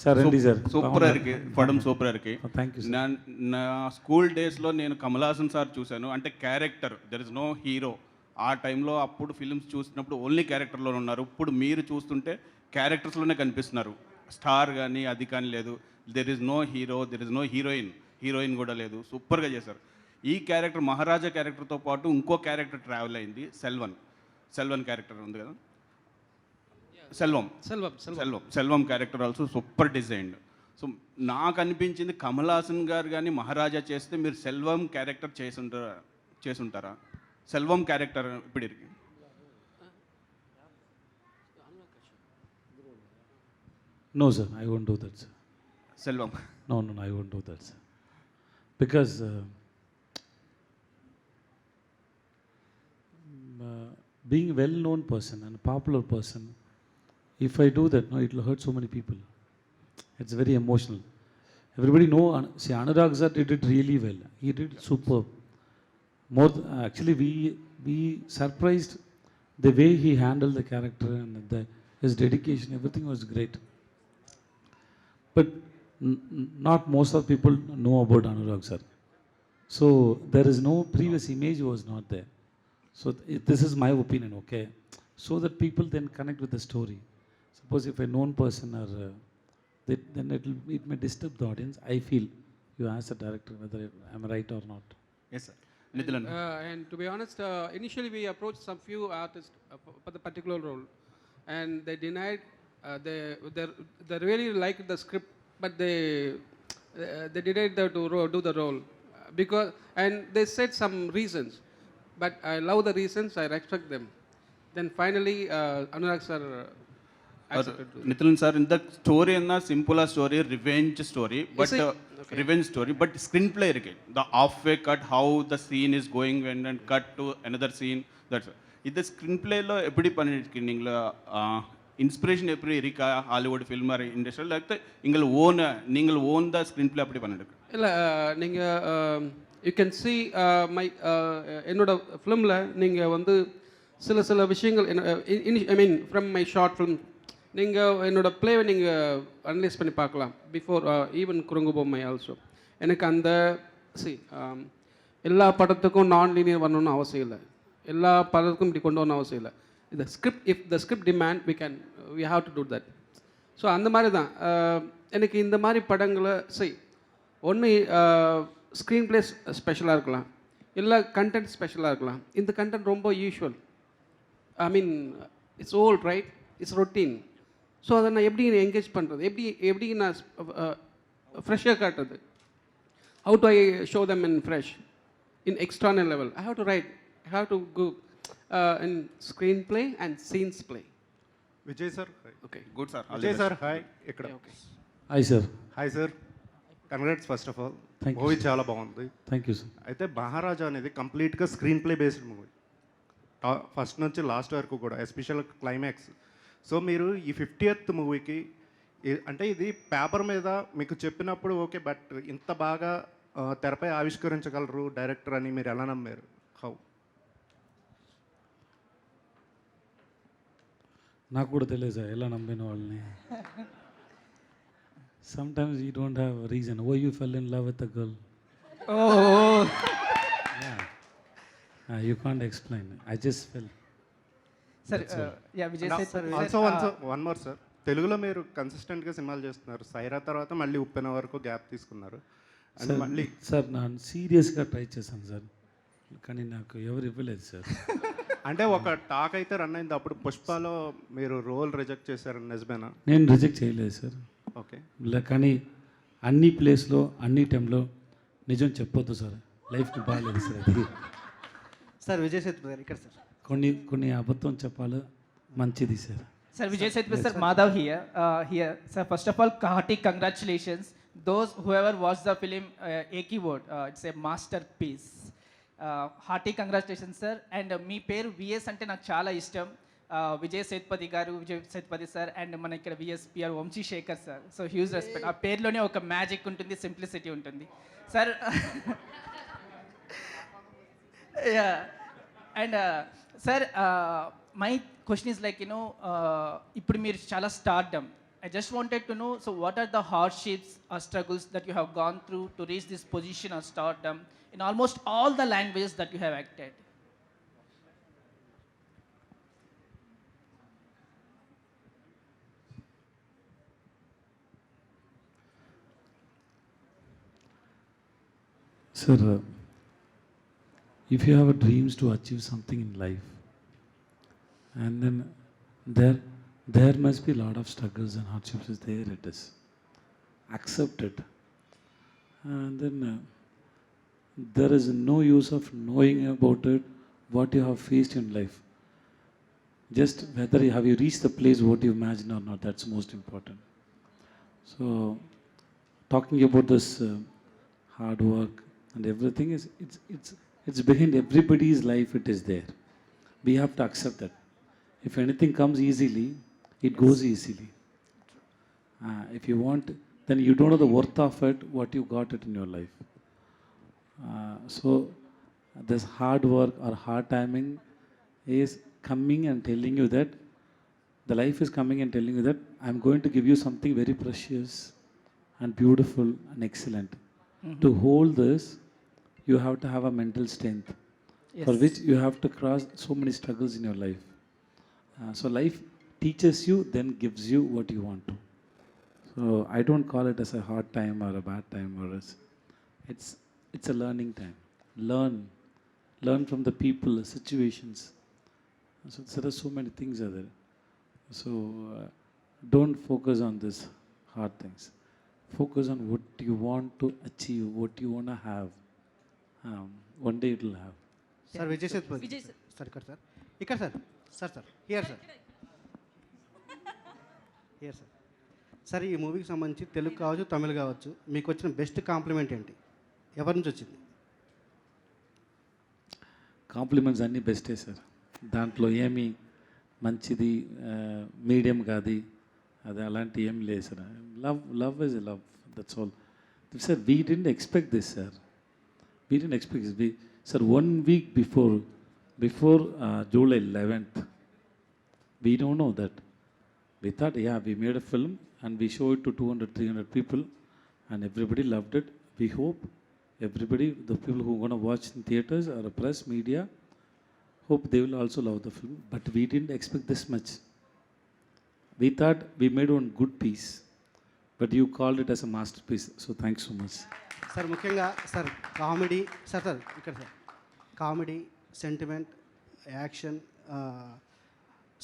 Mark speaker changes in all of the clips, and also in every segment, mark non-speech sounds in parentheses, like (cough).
Speaker 1: Sir ரெண்டு sir
Speaker 2: super ఇరుకు పడం సూపర్ ఇరుకు
Speaker 1: థ్యాంక్ యూ
Speaker 2: నా నా స్కూల్ డేస్లో నేను కమలాసన్ సార్ చూశాను. అంటే character there is no hero ఆ టైంలో అప్పుడు ఫిల్మ్స్ చూసినప్పుడు ఓన్లీ క్యారెక్టర్లో ఉన్నారు. ఇప్పుడు మీరు చూస్తుంటే క్యారెక్టర్స్లోనే కనిపిస్తున్నారు. స్టార్ కానీ అది కానీ లేదు. There is no hero there is no heroine heroine కూడా లేదు. సూపర్గా చేశారు. ఈ క్యారెక్టర్ మహారాజా క్యారెక్టర్తో పాటు ఇంకో క్యారెక్టర్ ట్రావెల్ అయింది సెల్వన్ సెల్వన్ క్యారెక్టర్ ఉంది కదా? Selvam.
Speaker 3: Selvam Selvam.
Speaker 2: Selvam. Selvam character also super designed so నాకు అనిపించింది కమల్ హాసన్ గారు కానీ మహారాజా చేస్తే మీరు సెల్వం క్యారెక్టర్ చేసుంటారా చేసుంటారా? సెల్వం క్యారెక్టర్ ఇప్పుడు ఇరికి.
Speaker 1: No sir I won't do that sir
Speaker 2: Selvam.
Speaker 1: No, no, no, I won't do that, sir. Because uh, mm, uh, being a well-known if I do that, no, it will hurt so many people. It's very emotional. Everybody know. See, Anurag did it really well. He did superb. More actually, we we surprised the way he handled the character and the, his dedication. Everything was great. But n- not most of people know about Anurag sir. So there is no previous image was not there. So th- this is my opinion, okay? So that people then connect with the story. Suppose if a known person or uh, then it it may disturb the audience. I feel you ask the director whether I'm right or not.
Speaker 2: Yes, sir. And,
Speaker 3: uh, and to be honest, uh, initially we approached some few artists uh, for the particular role, and they denied. Uh, they, they they really liked the script, but they uh, they denied to do the role because and they said some reasons, but I love the reasons. I respect them. Then finally, uh, Anurag sir
Speaker 2: Nithin sir இந்த story என்ன ಆ story revenge
Speaker 3: story
Speaker 2: but revenge story but screenplay ಇರ್ಕೆ the of way cut how the scene is going when and cut to another scene that's இந்த screen பிளேல எப்படி பண்ணிருக்கீங்களா inspiration எப்படி இருக்கா Hollywood film இண்டஸ்ட்ரியில் லைக் எங்கள் ஓன் நீங்கள் ஓன் த ஸ்க்ரீன் பிளே அப்படி பண்ணிருக்கு
Speaker 3: இல்லை நீங்கள் யூ கேன் சி மை என்னோட ஃபிலிமில் நீங்கள் வந்து சில சில விஷயங்கள் I mean from my short film நீங்கள் என்னோட ப்ளேவை நீங்கள் அனலைஸ் பண்ணி பார்க்கலாம். பிஃபோர் ஈவன் uh, குரங்கு பொம்மை ஆல்சோ எனக்கு அந்த சி um, எல்லா படத்துக்கும் நான் லீனியர் வரணும்னு அவசியம் இல்லை. எல்லா படத்துக்கும் இப்படி கொண்டு வரணும் அவசியம் இல்லை. இந்த script if the script demand we can we have to do that so அந்த மாதிரி தான். Uh, எனக்கு இந்த மாதிரி படங்களை செய் ஒன்று ஸ்க்ரீன் பிளேஸ் ஸ்பெஷலாக இருக்கலாம். இல்லை கண்டென்ட் ஸ்பெஷலாக இருக்கலாம். இந்த கண்டென்ட் ரொம்ப usual I mean it's old right it's routine so அதை நான் எப்படி என்கேஜ் பண்ணுறது எப்படி எப்படி நான் ஃப்ரெஷ்ஷாக காட்டுறது how to I show them in fresh in external level I have to write I have to go in screenplay and scenes play
Speaker 4: Vijay sir
Speaker 3: okay
Speaker 2: good sir
Speaker 4: Vijay sir hi ఇక్కడ
Speaker 3: okay
Speaker 1: Hi sir.
Speaker 4: Hi sir congrats first of all
Speaker 1: Thank you,
Speaker 4: movie చాలా బాగుంది
Speaker 1: Thank you sir.
Speaker 4: అయితే మహారాజా అనేది కంప్లీట్గా screenplay based movie first నుంచి last వరకు కూడా special climax so మీరు ఈ ఫిఫ్టీయత్ మూవీకి అంటే ఇది పేపర్ మీద మీకు చెప్పినప్పుడు ఓకే బట్ ఇంత బాగా తెరపై ఆవిష్కరించగలరు డైరెక్టర్ అని మీరు ఎలా నమ్మారు? హౌ
Speaker 1: నాకు కూడా తెలియదు సార్ ఎలా నమ్మిన వాళ్ళని. Sometimes you don't have reason oh you fell in love with the girl you can't explain I just fell
Speaker 5: sir ya Vijay Sethupathi
Speaker 4: also one one more sir తెలుగులో మీరు కన్సిస్టెంట్గా సినిమాలు చేస్తున్నారు. సైరా తర్వాత మళ్ళీ ఉప్పెన వరకు గ్యాప్ తీసుకున్నారు. అండ్ మళ్ళీ
Speaker 1: సార్ నేను సీరియస్గా ట్రై చేశాను సార్ కానీ నాకు ఎవరు ఇవ్వలేదు సార్ (laughs)
Speaker 4: అంటే ఒక టాక్ అయితే రన్ అయింది. అప్పుడు పుష్పలో మీరు రోల్ రిజెక్ట్ చేశారు నిజమేనా?
Speaker 1: నేను రిజెక్ట్ చేయలేదు సార్
Speaker 4: ఓకే
Speaker 1: కానీ అన్ని ప్లేస్లో అన్ని టైంలో నిజం చెప్పొద్దు సార్ లైఫ్కి బాగాలేదు సార్ అది
Speaker 5: సార్ విజయ్ సేతుపతి గారు ఇక్కడ సార్
Speaker 1: కొన్ని కొన్ని అబద్ధం చెప్పాలి. మంచిది sir.
Speaker 5: Sir Vijay Sethupathi sir Madhav here here sir first of all hearty congratulations those who ever watch the film ఏకీ word it's a masterpiece hearty congratulations sir and మీ పేరు VS అంటే నాకు చాలా ఇష్టం. Uh, విజయ్ సేతుపతి గారు విజయ్ సేతుపతి సార్ అండ్ మన ఇక్కడ VSPR Vamsi Sekhar sir so huge respect ఆ పేరులోనే ఒక మ్యాజిక్ ఉంటుంది సింప్లిసిటీ ఉంటుంది. Sir (laughs) yeah. And uh, sir uh, my question is like you know uh, ఇప్పుడు మీరు చాలా stardom I just wanted to know so, what are the hardships or struggles that you have gone through to reach this position of stardom in almost all the languages that you have acted?
Speaker 1: Sir, uh, if you have a dreams to achieve something in life, and then there, there must be a lot of struggles and hardships. Is there it is. Accept it, and then uh, there is no use of knowing about it, what you have faced in life. Just whether you have you reached the place what you imagine or not. That's most important. So, talking about this uh, hard work and everything is it's it's it's behind everybody's life it is there. We have to accept that. If anything comes easily it goes easily. Uh, if you want then you don't know the worth of it what you got it in your life. Uh, so this hard work or hard timing is coming and telling you that the life is coming and telling you that i'm going to give you something very precious and beautiful and excellent. To hold this you have to have a mental strength for which you have to cross so many struggles in your life. Uh, so life teaches you then gives you what you want to. So i don't call it as a hard time or a bad time or as it's it's a learning time. Learn learn from the people the situations. So there are so many things are there. So uh, don't focus on this hard things. Focus on what you want to achieve what you want to have day it will have
Speaker 6: sir Vijay Sethupathi sir ఇక్కడ sir ఇక్కడ sir sir sir here sir here sir sir ఈ మూవీకి సంబంధించి తెలుగు కావచ్చు తమిళ్ కావచ్చు మీకు వచ్చిన best compliment ఏంటి? ఎవరి నుంచి వచ్చింది?
Speaker 1: కాంప్లిమెంట్స్ అన్నీ బెస్టే సార్ దాంట్లో ఏమి మంచిది మీడియం కాదు అది అలాంటి ఏం లేదు sir love love is love that's all sir we didn't expect this sir we didn't expect this. We, sir, one week before, before uh, July 11th, we don't know that. We thought, yeah, we made a film and we showed it to 200, 300 people and everybody loved it. We hope everybody, the people who are going to watch in theaters or press, media, hope they will also love the film. But we didn't expect this much. We thought we made one good piece but you called it as a master piece so thank so much
Speaker 6: sir ముఖ్యంగా sir comedy sir sir ఇక్కడ sir comedy sentiment action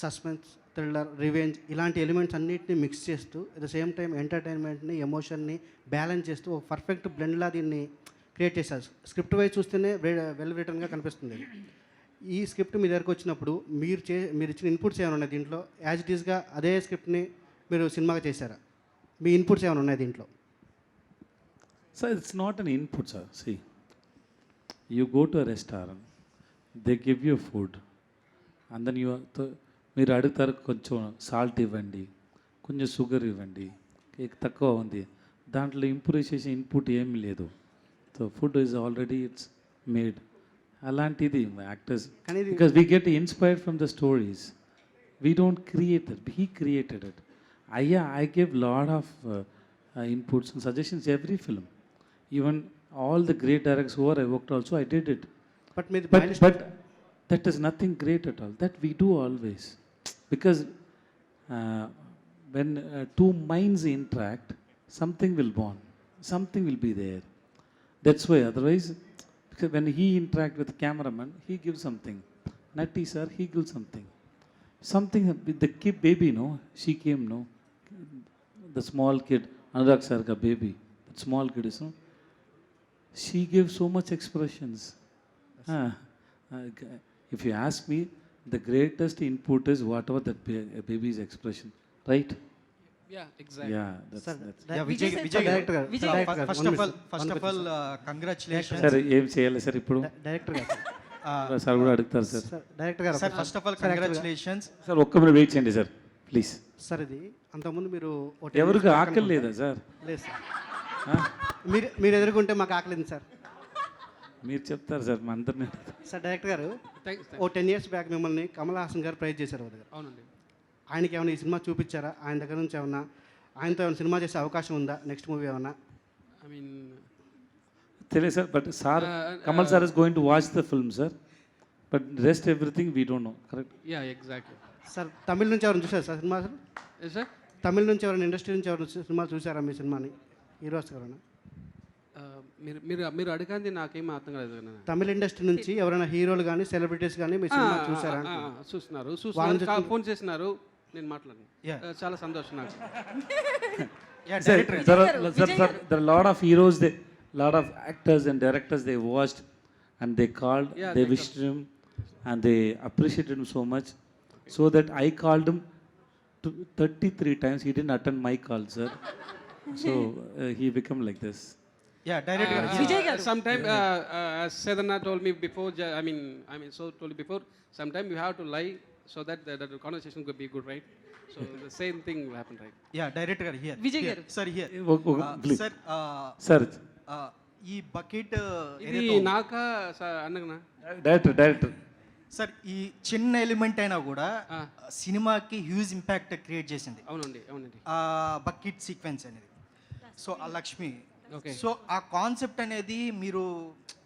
Speaker 6: suspense thriller revenge ఇలాంటి elements అన్నిటిని mix చేస్తూ at the same time ఎంటర్టైన్మెంట్ని ఎమోషన్ని balance చేస్తూ ఒక perfect బ్లెండ్లా దీన్ని క్రియేట్ చేశారు. స్క్రిప్ట్ వైజ్ చూస్తేనే వెల్ రిటర్న్గా కనిపిస్తుంది. ఈ స్క్రిప్ట్ మీ దగ్గరకు వచ్చినప్పుడు మీరు చే మీరు ఇచ్చిన ఇన్పుట్స్ ఏమైనా ఉన్నాయి దీంట్లో? యాజ్ ఇట్ ఈస్గా అదే స్క్రిప్ట్ని మీరు సినిమాగా చేశారా? మీ ఇన్పుట్స్ ఏమైనా ఉన్నాయి దీంట్లో?
Speaker 1: Not an input, sir. See, you go to a restaurant, they give you food, and then you th- మీరు అడుగుతారు కొంచెం సాల్ట్ ఇవ్వండి కొంచెం షుగర్ ఇవ్వండి కేక్ తక్కువ ఉంది. దాంట్లో ఇంప్రూవ్ చేసే ఇన్పుట్ ఏమీ లేదు. So food is already it's made అలాంటిది actors
Speaker 6: because we
Speaker 1: get inspired from the stories we don't create it he created it I, yeah, I gave lot of uh, uh, inputs and suggestions every film. Even all the great directors who I worked also, I did
Speaker 6: it. But,
Speaker 1: but, but, but that is nothing great at all. That we do always. Because uh, when uh, two minds interact, something will bond. Something will be there. That's why otherwise, because when he interact with cameraman, he gives something. Nutty sir, he gives something. Something, the kid baby, no? She came, no? The small kid anurag sarga baby that small kid is no she gives so much expressions Ah, uh, g- if you ask me, the greatest input is whatever that ba- baby's expression, right?
Speaker 3: Yeah, exactly.
Speaker 1: Yeah, that's,
Speaker 6: sir
Speaker 1: that's.
Speaker 7: Yeah, Vijay, Vijay,
Speaker 6: director గారు
Speaker 7: Sir,
Speaker 6: director గారు
Speaker 7: first of all, first of all, uh, congratulations.
Speaker 1: Sir ఏం చేయాలి sir ఇప్పుడు
Speaker 6: director గారు
Speaker 7: Uh,
Speaker 1: sir కూడా అడుగుతారు sir
Speaker 6: sir director గారు
Speaker 7: sir, first of all, congratulations.
Speaker 1: సార్ ఒక్క మినిట్ వెయిట్ చేయండి సార్ ప్లీజ్.
Speaker 6: సార్ ఇది అంతకుముందు మీరు
Speaker 1: ఎవరికి ఆకలి లేదా సార్?
Speaker 6: లేదు సార్? మీరు మీరు ఎదుర్కొంటే మాకు ఆకలింది సార్.
Speaker 1: మీరు చెప్తారు సార్ మా అందరినీ
Speaker 6: sir director garu. Oh ten years back మిమ్మల్ని కమల్ హాసన్ గారు ప్రైజ్ చేశారు వాళ్ళ దగ్గర
Speaker 3: అవునండి.
Speaker 6: ఆయనకి ఏమైనా ఈ సినిమా చూపించారా? ఆయన దగ్గర నుంచి ఏమన్నా? ఆయనతో ఏమైనా సినిమా చేసే అవకాశం ఉందా? నెక్స్ట్ మూవీ ఏమన్నా?
Speaker 3: ఐ మీన్
Speaker 1: తెలియదు sir but sir Kamal sir is going to watch the film sir but rest everything we don't know correct
Speaker 3: ya exactly
Speaker 6: sir తమిళ నుంచి ఎవరైనా చూసారు సార్ సినిమా
Speaker 3: సార్
Speaker 6: తమిళ నుంచి ఎవరైనా ఇండస్ట్రీ నుంచి ఎవరైనా సినిమా చూసారా మీ సినిమాని? హీరోస్ ఎవరైనా?
Speaker 3: Uh, మీరు మీరు మీరు అడిగింది నాకేం అర్థం కాలేదు.
Speaker 6: తమిళ ఇండస్ట్రీ నుంచి ఎవరైనా హీరోలు కానీ సెలబ్రిటీస్ కానీ మీ సినిమా చూసారా
Speaker 3: చూస్తున్నారు చూస్తున్నారు. ఫోన్ చేస్తున్నారు. నేను మాట్లాడను. చాలా సంతోషం నాకు. (laughs)
Speaker 7: Yeah,
Speaker 1: Sir,
Speaker 7: director.
Speaker 1: there are, sir, sir, there are a lot of heroes, they, lot of actors and directors they watched and
Speaker 3: Yeah,
Speaker 1: they appreciated him so much. So that I called him to 33 times. He didn't attend my call, sir. So uh, he became like this.
Speaker 7: Yeah, director.
Speaker 8: Vijay గారు
Speaker 3: sometime uh, uh, as Sedana told me before I mean I mean so told you before sometime you have to lie so that the, that the conversation could be good right so the same thing will happen right
Speaker 7: Yeah, director గారు here. Here.
Speaker 8: గారు.
Speaker 7: Sir, here. Uh. Sir, uh,
Speaker 1: Sir,
Speaker 7: uh, ఈ bucket
Speaker 3: ఇది నాకా స- అన్నగనా
Speaker 1: director, director.
Speaker 7: Sir ఈ చిన్న element అయినా కూడా
Speaker 3: ఆ.
Speaker 7: సినిమాకి హ్యూజ్ ఇంపాక్ట్ క్రియేట్ చేసింది
Speaker 3: అవునండి అవునండి
Speaker 7: ఆ బకెట్ సీక్వెన్స్ అనేది సో ఆ లక్ష్మి
Speaker 3: Okay.
Speaker 7: సో ఆ కాన్సెప్ట్ అనేది మీరు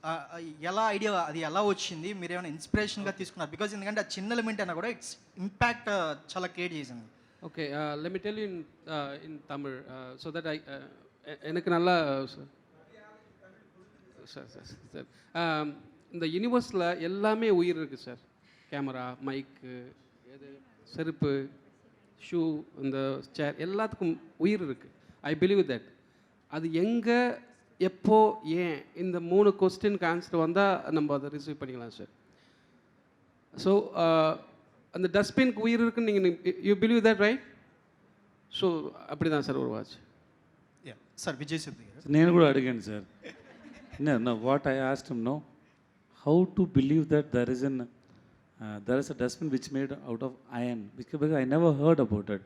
Speaker 7: ఆ, ఆ, ఎలా ఐడియా అది ఎలా వచ్చింది మీరు ఏమైనా ఇన్స్పిరేషన్గా తీసుకున్నారు బికాజ్ ఎందుకంటే ఆ చిన్న ఎలిమెంట్ అయినా కూడా ఇట్స్ ఇంపాక్ట్ చాలా క్రియేట్ చేసింది
Speaker 3: Okay, uh, let me tell you in, uh, in Tamil, uh, so that I, uh, எ- எனக்கு நல்லா சார் சார் சார் Um, இந்த யூனிவர்ஸில் எல்லாமே உயிர் இருக்குது சார் கேமரா மைக்கு எது செருப்பு ஷூ இந்த சேர் எல்லாத்துக்கும் உயிர் இருக்குது ஐ பிலீவ் தட் அது எங்கே எப்போ ஏன் இந்த மூணு கொஸ்டினுக்கு ஆன்சர் வந்தால் நம்ம அதை ரிசீவ் பண்ணிக்கலாம் சார் ஸோ அந்த டஸ்ட்பின்க்கு உயிர் இருக்குன்னு நீங்கள் you believe that right so அப்படி தான் சார் ஒரு வாட்ச்
Speaker 7: సార్ విజయ్ సేతుపతి గారు
Speaker 1: నేను కూడా అడిగాను sir no no what i asked him no how to believe that there is an uh, there is a dustbin which made out of iron? Because i never heard about it.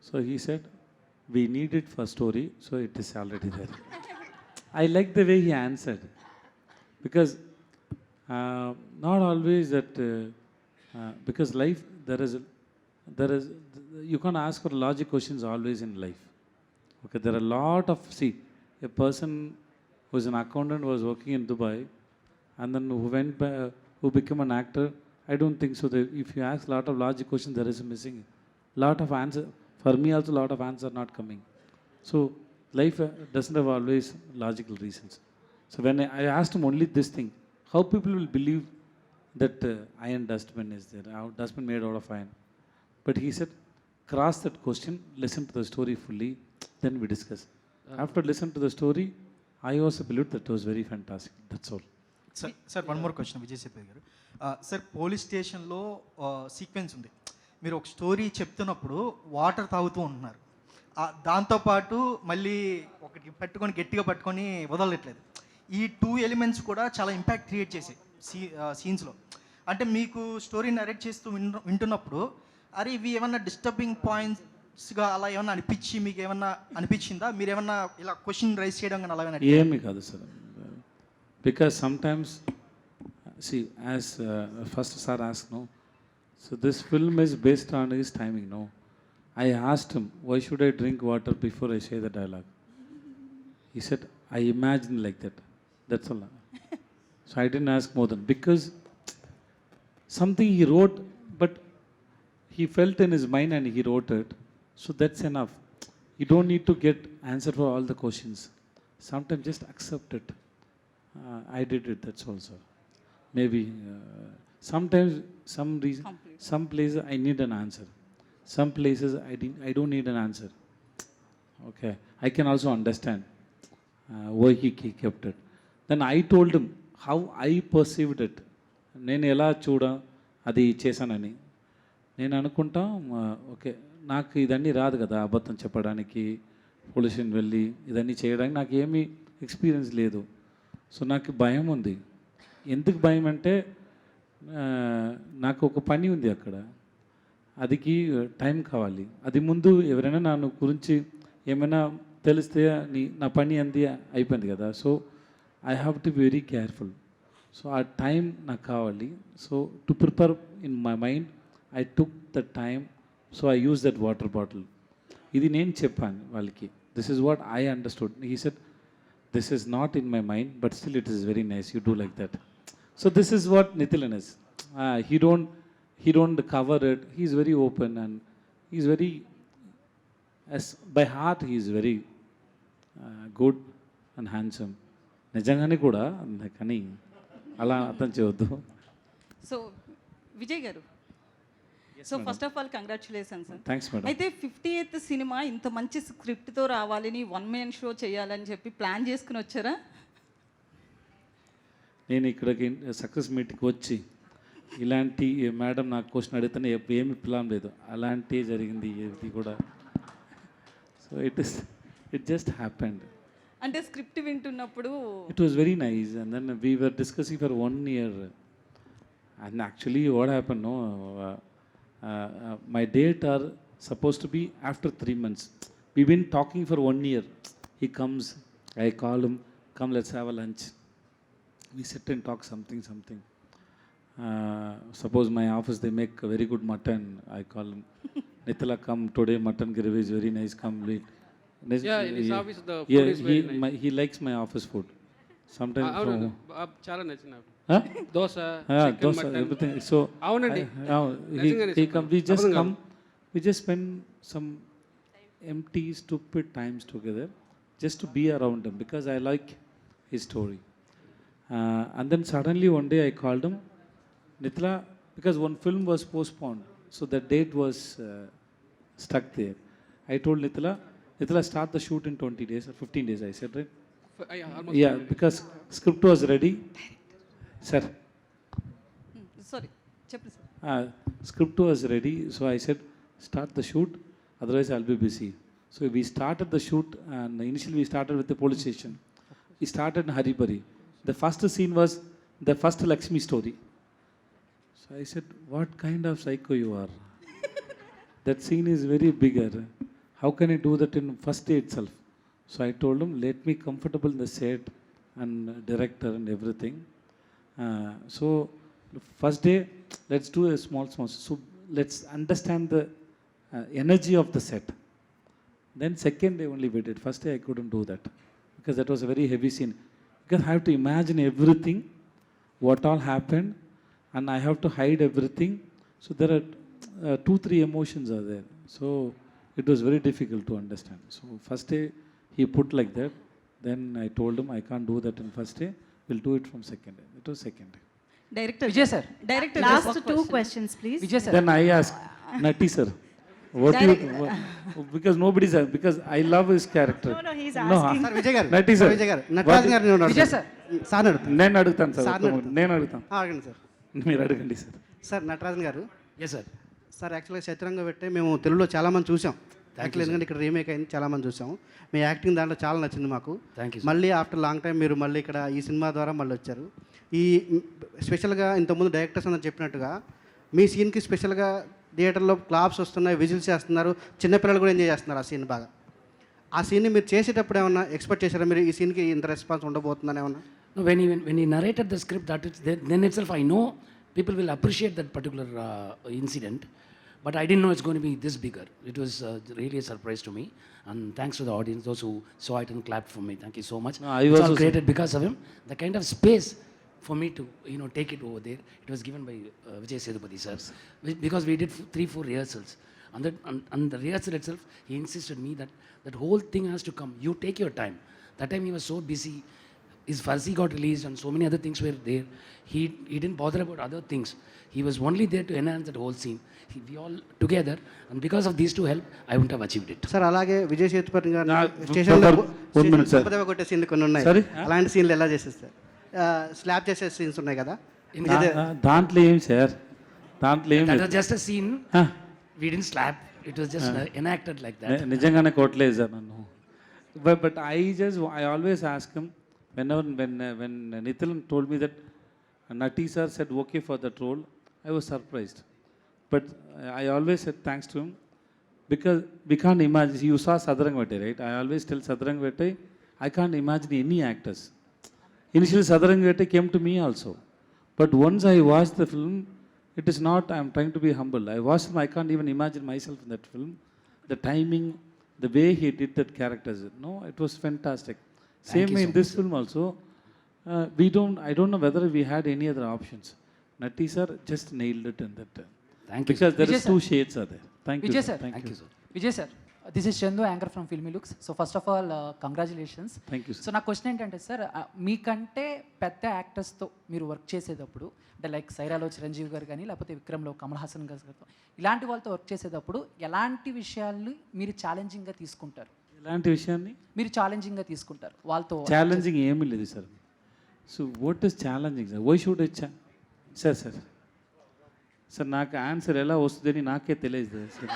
Speaker 1: So he said we need it for story so it is already there. I like the way he answered. Because uh, not always that uh, uh, because life there is there is you can't ask for logic questions always in life. Okay, there are a lot of see a person who's an accountant was working in Dubai, and then who went by, who became an actor. I don't think so. That if you ask a lot of logic questions, there is a missing. Lot of answer for me also. Lot of answer not coming. So life uh, doesn't have always logical reasons. So when I, I asked him only this thing, how people will believe that uh, iron dustbin is there, how dustbin made out of iron. But he said, cross that question, listen to the story fully, then we discuss. After listen to the story, I also believed that it was very fantastic. That's all.
Speaker 7: Sir sir one more question Vijay Sethupathi garu. Sir police స్టేషన్లో sequence ఉంది. మీరు ఒక story చెప్తున్నప్పుడు water తాగుతూ ఉంటున్నారు. దాంతోపాటు మళ్ళీ ఒకటి పట్టుకొని గట్టిగా పట్టుకొని వదలట్లేదు. ఈ టూ ఎలిమెంట్స్ కూడా చాలా ఇంపాక్ట్ క్రియేట్ చేసాయి సీ సీన్స్లో అంటే మీకు స్టోరీ నరేట్ చేస్తూ విన్ వింటున్నప్పుడు అరే ఇవి ఏమన్నా డిస్టర్బింగ్ పాయింట్స్గా అలా ఏమన్నా అనిపించి మీకు ఏమన్నా అనిపించిందా? మీరు ఏమన్నా ఇలా క్వశ్చన్ రైజ్ చేయడం కానీ అలా ఏమైనా
Speaker 1: ఏమి కాదు sir. because sometimes, see, as uh, first sir asked, no, so this film is based on his timing, no. I asked him, why should I drink water before I say the dialogue? He said, I imagine like that. That's all. so I didn't ask more than because something he wrote, but he felt in his mind and he wrote it. So that's enough. You don't need to get answer for all the questions. Sometimes just accept it. Uh, I did it. That's also maybe. Uh, sometimes some reason, some places I need an answer. Some places I didn't. I don't need an answer. Okay, I can also understand uh, why he, he kept it. Then I told him how I perceived it. నేను ఎలా చూడ అది చేశానని నేను అనుకుంటా okay నాకు ఇదన్నీ రాదు కదా అబద్ధం చెప్పడానికి పొల్యూషన్ వెళ్ళి ఇదన్నీ చేయడానికి నాకు ఏమీ ఎక్స్పీరియన్స్ లేదు సో నాకు భయం ఉంది. ఎందుకు భయం అంటే నాకు ఒక పని ఉంది అక్కడ. అదికి టైం కావాలి. అది ముందు ఎవరైనా నా గురించి ఏమైనా తెలిస్తే నీ నా పని అంది అయిపోయింది కదా. So I have to be very careful so ఆ టైం నాకు కావాలి. So to prepare in my mind I took the time so I use that water bottle ఇది నేను చెప్పాను వాళ్ళకి. This is what I understood he said this is not in my mind but still it is very nice you do like that so this is what Nithilan is he don't he don't cover it he's very open and he's very yes by heart he's very good and handsome నిజంగానే కూడా కానీ అలా అర్థం చేయవద్దు
Speaker 8: so Vijay garu so first of all congratulations
Speaker 1: thanks madam
Speaker 8: అయితే fifty eighth cinema ఇంత మంచి స్క్రిప్ట్తో రావాలని వన్ మ్యాన్ షో చేయాలని చెప్పి ప్లాన్ చేసుకుని వచ్చారా?
Speaker 1: నేను ఇక్కడికి సక్సెస్ మీట్కి వచ్చి ఇలాంటి మేడం నాకు క్వశ్చన్ అడిగితేనే ఎప్పుడు ఏమి ప్లాన్ లేదు. అలాంటి జరిగింది ఇది కూడా. So it is it just happened
Speaker 8: అంటే స్క్రిప్ట్ వింటున్నప్పుడు
Speaker 1: nice, and then we were discussing for one year. And actually, what happened? No, uh, uh, uh, my date are supposed to be after three months. We've been talking for one year. He comes, I call him, come, let's have a lunch. We sit and talk something, something. Uh, suppose my office they make very good mutton. I call him, (laughs) Nithala, come today. Mutton gravy is very nice. Come. Nice-
Speaker 3: Yeah, in his office the food
Speaker 1: yeah,
Speaker 3: is
Speaker 1: he,
Speaker 3: very nice.
Speaker 1: my, he likes my office food Sometimes
Speaker 3: అవును
Speaker 1: from,
Speaker 3: ఆ, చాలా నచ్చింది నాకు
Speaker 1: huh?
Speaker 3: Dosa
Speaker 1: Yeah,
Speaker 3: chicken,
Speaker 1: those are
Speaker 3: mutton.
Speaker 1: everything. So
Speaker 3: అవునండి
Speaker 1: I- now he,
Speaker 3: నిజంగానే
Speaker 1: he
Speaker 3: super.
Speaker 1: come. We just
Speaker 3: అబద్ధం
Speaker 1: come. We just spend some empty, stupid times together, just to be around him because I like his story. Uh, and then suddenly one day I called him, Nitla, because one film was postponed, so the date was uh, stuck there. I told Nitla, Nitla, start the shoot in 20 days or 15 days. I said, right? yeah, because script was ready. Sir.
Speaker 8: Sorry.
Speaker 1: Uh, script was ready, so I said, start the shoot, otherwise I'll be busy. So we started the shoot, and initially we started with the police station. We started in Haribari. The first scene was the first Lakshmi story. So I said, what kind of psycho you are? (laughs) that scene is very bigger. How can I do that in first day itself? So I told him, let me comfortable in the set and director and everything. Uh, so first day, let's do a small, small. So let's understand the uh, energy of the set. Then second day only we did. First day I couldn't do that because that was a very heavy scene. Because I have to imagine everything, what all happened, and I have to hide everything. So there are uh, two, three emotions are there. So it was very difficult to understand. So first day he put like that. Then I told him I can't do that in first day. We'll do it from second day. It was second day.
Speaker 8: Director
Speaker 5: Vijay sir
Speaker 8: director
Speaker 9: Last two questions, please.
Speaker 5: Vijay sir
Speaker 1: Then I asked Nati sir, what do you, what, because nobody's because I love his character.
Speaker 9: No, no, he's asking.
Speaker 6: Sir Vijay
Speaker 1: garu Natty
Speaker 6: sir. Vijay గారు నటరాజన్ గారిని ఉన్నారు
Speaker 5: Vijay
Speaker 6: sir sir అడుగుతాను
Speaker 1: నేను అడుగుతాను sir
Speaker 6: సార్ని
Speaker 1: ఒక్క నేను అడుగుతాను
Speaker 6: ఆ, అడగండి సార్
Speaker 1: మీరు అడగండి సార్
Speaker 6: సార్ నటరాజన్ గారు
Speaker 5: ఎస్ సార్
Speaker 6: సార్ యాక్చువల్గా చతురంగ పెట్టే మేము తెలుగులో చాలామంది చూసాం యాక్చువల్ ఎందుకంటే ఇక్కడ రీమేక్ అయింది చాలామంది చూసాం మీ యాక్టింగ్ దాంట్లో చాలా నచ్చింది మాకు.
Speaker 5: Thank you,
Speaker 6: మళ్ళీ ఆఫ్టర్ లాంగ్ టైం మీరు మళ్ళీ ఇక్కడ ఈ సినిమా ద్వారా మళ్ళీ వచ్చారు. ఈ స్పెషల్గా ఇంతకుముందు డైరెక్టర్స్ అందరు చెప్పినట్టుగా మీ సీన్కి స్పెషల్గా థియేటర్లో క్లాప్స్ వస్తున్నాయి విజిల్స్ చేస్తున్నారు చిన్నపిల్లలు కూడా ఎంజాయ్ చేస్తున్నారు ఆ సీన్ బాగా. ఆ సీన్ని మీరు చేసేటప్పుడు ఏమన్నా ఎక్స్పెక్ట్ చేశారా? మీరు ఈ సీన్కి ఇంత రెస్పాన్స్ ఉండబోతుందని ఏమన్నా?
Speaker 10: When he narrated the script, that is then, then itself I know people will appreciate that particular uh, incident, but I didn't know it's going to be this bigger. It was uh, really a surprise to me, and thanks to the audience, those who saw it and clapped for me. Thank you so much.
Speaker 1: No, I
Speaker 10: it's all created because of him. The kind of space for me to you know take it over there. It was given by uh, Vijay Sedupati sir, Be- because we did f- three four rehearsals. And, that, and, and the rehearsal itself, he insisted me that that whole thing has to come. You take your time. That time he was so busy. His Farsi got released and so many other things were there. He, he didn't bother about other things. He was only there to enhance that whole scene. We all together, and because of these two help, I wouldn't have achieved it.
Speaker 6: Sir అలాగే విజయ్ సేతుపతి గారు కొట్టే సీన్లు కొన్ని ఉన్నాయి
Speaker 1: Sorry?
Speaker 6: అలాంటి సీన్లు ఎలా చేసేస్తారు స్లాబ్ చేసే సీన్స్ ఉన్నాయి కదా
Speaker 1: దాంట్లో ఏం సార్ దాంట్లో ఏం
Speaker 10: That
Speaker 1: లేదు
Speaker 10: was just a scene.
Speaker 1: Huh.
Speaker 10: We didn't slap. It was just uh, enacted like that.
Speaker 1: ని- నిజంగానే కొట్టలేదు సార్ నన్ను but but I just I always ask him when ever when when Nithin told me that Natty sir set okay for that role I was surprised But uh, I always said thanks to him because we can't imagine. You saw Sadarangvete, right? I always tell Sadarangvete, I can't imagine any actors. Initially, Sadarangvete came to me also. But once I watched the film, it is not, I'm trying to be humble. I watched him, I can't even imagine myself in that film. The timing, the way he did that characters, no, it was fantastic. Thank Same so in this much. film also. Uh, we don't, I don't know whether we had any other options. Natti sir just nailed it in that. Uh,
Speaker 10: Thank you,
Speaker 1: Because there
Speaker 9: Vijay
Speaker 1: is
Speaker 9: sir.
Speaker 1: two shades are there. Thank you.
Speaker 9: Vijay
Speaker 1: sir.
Speaker 9: sir.
Speaker 1: Thank
Speaker 10: Thank
Speaker 1: you.
Speaker 10: you, sir.
Speaker 9: Vijay sir this is Chandu anchor from Filmy Looks so first of all congratulations
Speaker 1: Thank you, sir.
Speaker 9: So నా question ఏంటంటే sir మీకంటే పెద్ద యాక్టర్స్తో మీరు work చేసేటప్పుడు అంటే like సైరాలో Chiranjeevi గారు కానీ లేకపోతే విక్రమ్లో కమల్ హాసన్ గారు ఇలాంటి వాళ్ళతో వర్క్ చేసేటప్పుడు ఎలాంటి విషయాల్ని మీరు ఛాలెంజింగ్గా తీసుకుంటారు
Speaker 1: ఇలాంటి విషయాన్ని
Speaker 9: మీరు ఛాలెంజింగ్గా తీసుకుంటారు వాళ్ళతో
Speaker 1: ఛాలెంజింగ్ ఏమీ లేదు sir so what is challenging sir why should ఇచ్చా సార్ సార్ సార్ నాకు ఆన్సర్ ఎలా వస్తుందని నాకే తెలియదు సార్.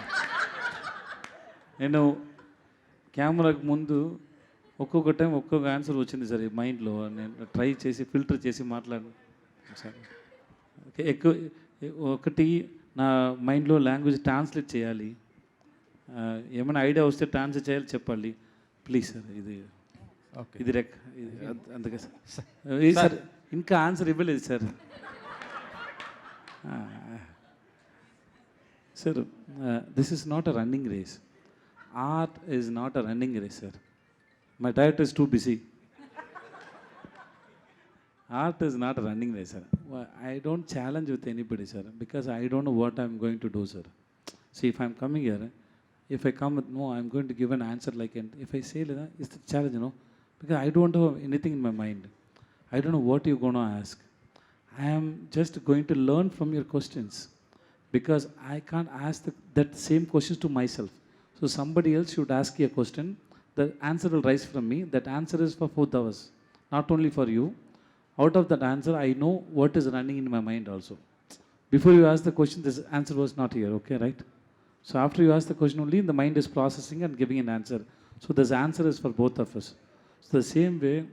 Speaker 1: నేను కెమెరాకు ముందు ఒక్కొక్క టైం ఒక్కొక్క ఆన్సర్ వచ్చింది సార్ ఈ మైండ్లో. నేను ట్రై చేసి ఫిల్టర్ చేసి మాట్లాడు సార్. ఎక్కువ ఒకటి నా మైండ్లో లాంగ్వేజ్ ట్రాన్స్లేట్ చేయాలి. ఏమైనా ఐడియా వస్తే ట్రాన్స్లేట్ చేయాలి చెప్పాలి. ప్లీజ్ సార్ ఇది ఇది రెక్ అందుకే సార్. సార్. ఇంకా ఆన్సర్ ఇవ్వలేదు sir. Sir, uh, this is not a running race. Art is not a running race, sir. My diet is too busy. Art is not a running race, sir. I don't challenge with anybody, sir, because I don't know what I'm going to do, sir. See, if I'm coming here, if I come with no, I'm going to give an answer like, if I say, it's a challenge, you know, because I don't have anything in my mind. I don't know what you're going to ask. I am just going to learn from your questions because I can't ask the, that same questions to myself. So somebody else should ask you a question. The answer will rise from me. That answer is for both of us, not only for you. Out of that answer, I know what is running in my mind also. Before you ask the question, this answer was not here, okay, right? So after you ask the question only, the mind is processing and giving an answer. So this answer is for both of us. So the same way,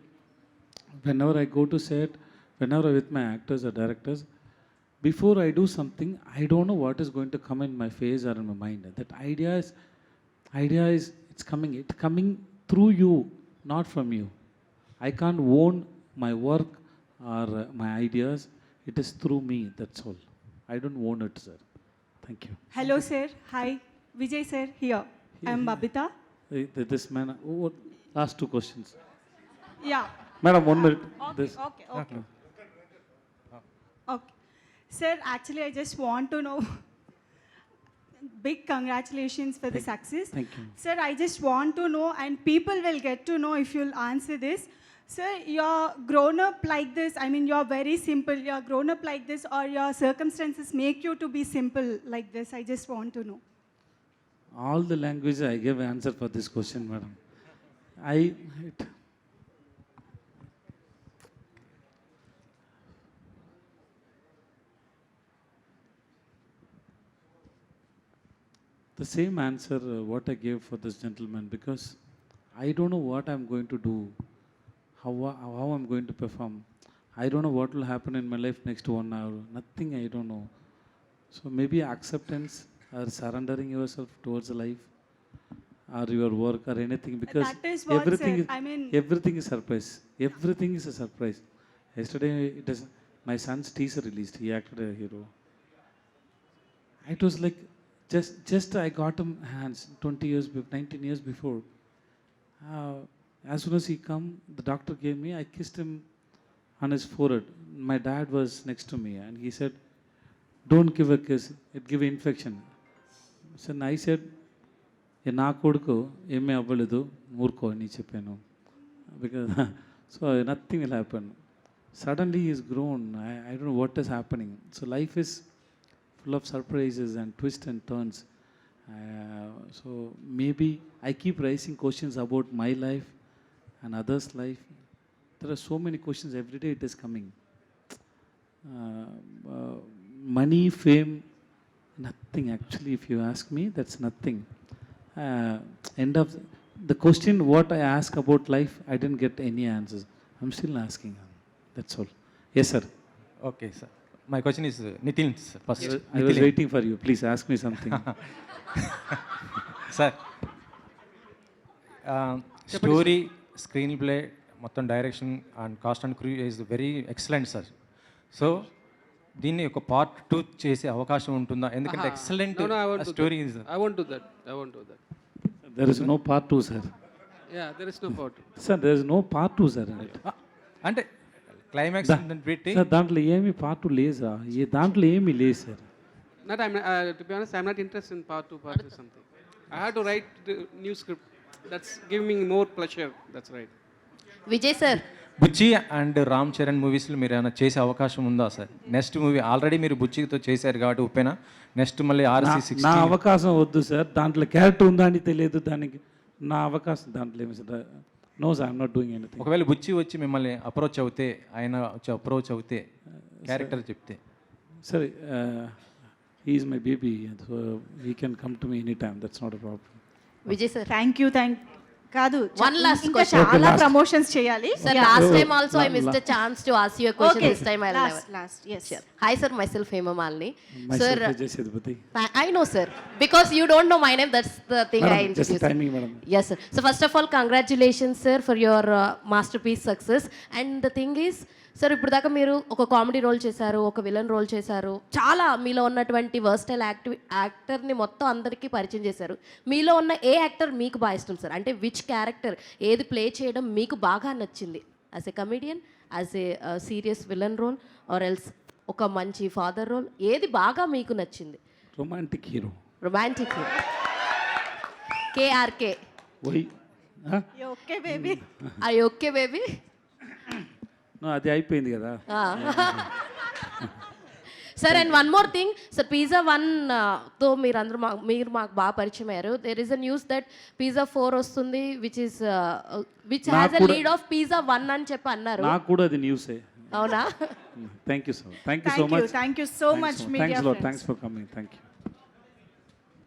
Speaker 1: whenever I go to set, whenever I'm with my actors or directors, before I do something, I don't know what is going to come in my face or in my mind. That idea is, idea is, it's coming, it's coming through you, not from you. I can't own my work or uh, my ideas. It is through me, that's all. I don't own it, sir. Thank you.
Speaker 11: Hello, sir. Hi. Vijay, sir, here. I'm Babita.
Speaker 1: Uh, This man, oh, last two questions.
Speaker 11: Yeah.
Speaker 1: Madam, one minute.
Speaker 11: Okay,
Speaker 1: This.
Speaker 11: okay, okay. Okay. Sir, actually, I just want to know. Big congratulations for the success.
Speaker 1: Thank you.
Speaker 11: Sir, I just want to know, and people will get to know if you'll answer this. Sir, you're grown up like this. I mean, you're very simple. You're grown up like this, or your circumstances make you to be simple like this. I just want to know.
Speaker 1: All the languages I gave answer for this question, madam. I, it, the same answer uh, what I gave for this gentleman because I don't know what I'm going to do, how, I- how I'm going to perform. I don't know what will happen in my life next one hour. Nothing I don't know. So maybe acceptance or surrendering yourself towards life or your work or anything because
Speaker 11: That is what,
Speaker 1: everything
Speaker 11: sir.
Speaker 1: is,
Speaker 11: I mean-
Speaker 1: everything is surprise. Everything is a surprise. Yesterday it is my son's teaser released. He acted a hero. It was like just just I got him hands 20 years, be- 19 years before. Uh, as soon as he come, the doctor gave me. I kissed him on his forehead. My dad was next to me, and he said, "Don't give a kiss. It give infection." So I said, నా కొడుకు ఏమీ అవ్వలేదు ఊరుకో అని చెప్పాను because so nothing will happen suddenly is grown I I don't what is happening so life is full of surprises and twists and turns. Uh, so maybe I keep raising questions about my life and others' life. There are so many questions every day. It is coming. Uh, uh, money, fame, nothing actually. If you ask me, that's nothing. End of the question what I ask about life, I didn't get any answers. I'm still asking. That's all. Yes, sir.
Speaker 12: Okay, sir. My question is uh, Nitin, sir, first.
Speaker 1: I was, I was
Speaker 12: Nitin.
Speaker 1: waiting for you. Please ask me something.
Speaker 12: Sir story screenplay మొత్తం direction and cast and crew is very excellent sir so దీన్ని ఒక part two చేసే అవకాశం ఉంటుందా ఎందుకంటే excellent
Speaker 3: No, no, I won't do
Speaker 12: story
Speaker 3: that.
Speaker 12: Is
Speaker 3: I won't do that. I won't do that.
Speaker 1: There is no part two
Speaker 3: sir yeah there is no
Speaker 1: fort sir there is no part two sir
Speaker 12: అంటే climax పెట్టి
Speaker 1: sir దాంట్లో ఏమి part two లేదు sir. ఈ దాంట్లో ఏమీ లేదు
Speaker 3: sir. To be honest, I'm not interested in part two, part three, something. I have to write the new script. That's giving me more pleasure. That's right.
Speaker 13: Vijay sir.
Speaker 12: Buchi and Ram Charan మూవీస్లో మీరు ఏమైనా చేసే అవకాశం ఉందా sir? Next movie already మీరు బుచ్చితో చేశారు కాబట్టి ఉప్పేనా? నెక్స్ట్ మళ్ళీ ఆర్సీ
Speaker 1: నా
Speaker 12: సిక్స్టీ
Speaker 1: అవకాశం వద్దు సార్. దాంట్లో క్యారెక్టర్ ఉందా అని తెలియదు దానికి. నా అవకాశం దాంట్లో ఏమి sir. No sir I'm not doing anything
Speaker 12: ఒకవేళ బుచ్చి వచ్చి మిమ్మల్ని అప్రోచ్ అవుతే ఆయన వచ్చి అప్రోచ్ అవుతే క్యారెక్టర్ చెప్తే.
Speaker 1: సరే is my baby so he can come to me any time that's not a problem
Speaker 13: Vijay sir
Speaker 11: thank you thank కాదు
Speaker 13: One last
Speaker 11: ఇంకా
Speaker 13: question.
Speaker 11: చాలా ప్రమోషన్స్ చేయాలి
Speaker 13: sir last time also I missed a chance to ask you a question
Speaker 11: this time I
Speaker 13: last last sir myself Hemamalini sir
Speaker 1: myself Vijay Sethupathi
Speaker 13: I know, sir. Because you don't know my name, that's the thing I introduced.
Speaker 1: timing, madam.
Speaker 13: Yes, sir. So first of all, congratulations, sir, for your uh, masterpiece success. And the thing is, sir ఇప్పుడు దాకా మీరు ఒక comedy role చేశారు ఒక villain role చేశారు. చాలా మీలో ఉన్నటువంటి వర్స్టైల్ యాక్టివ్ యాక్టర్ని మొత్తం అందరికీ పరిచయం చేశారు. మీలో ఉన్న ఏ యాక్టర్ మీకు బాగా ఇష్టం సార్? అంటే విచ్ క్యారెక్టర్ ఏది ప్లే చేయడం మీకు బాగా నచ్చింది? As a comedian as a serious villain role or else ఒక మంచి ఫాదర్ రోల్ ఏది బాగా మీకు నచ్చింది?
Speaker 1: Romantic hero
Speaker 13: romantic KRK
Speaker 1: why
Speaker 11: okay baby
Speaker 13: I okay baby
Speaker 1: అది అయిపోయింది కదా.
Speaker 13: Sir and one more thing sir pizza వన్తో మీరు అందరూ మా మీరు మాకు బాగా పరిచయం అయ్యారు. There is a news that pizza four వస్తుంది which is which has
Speaker 1: a
Speaker 13: lead of pizza one అని చెప్పి అన్నారు.
Speaker 1: నాకు కూడా అది న్యూసే
Speaker 13: అవునా?
Speaker 1: Thank you so
Speaker 11: thank you
Speaker 1: so
Speaker 11: thank you much thank you
Speaker 1: so much thanks for coming thank you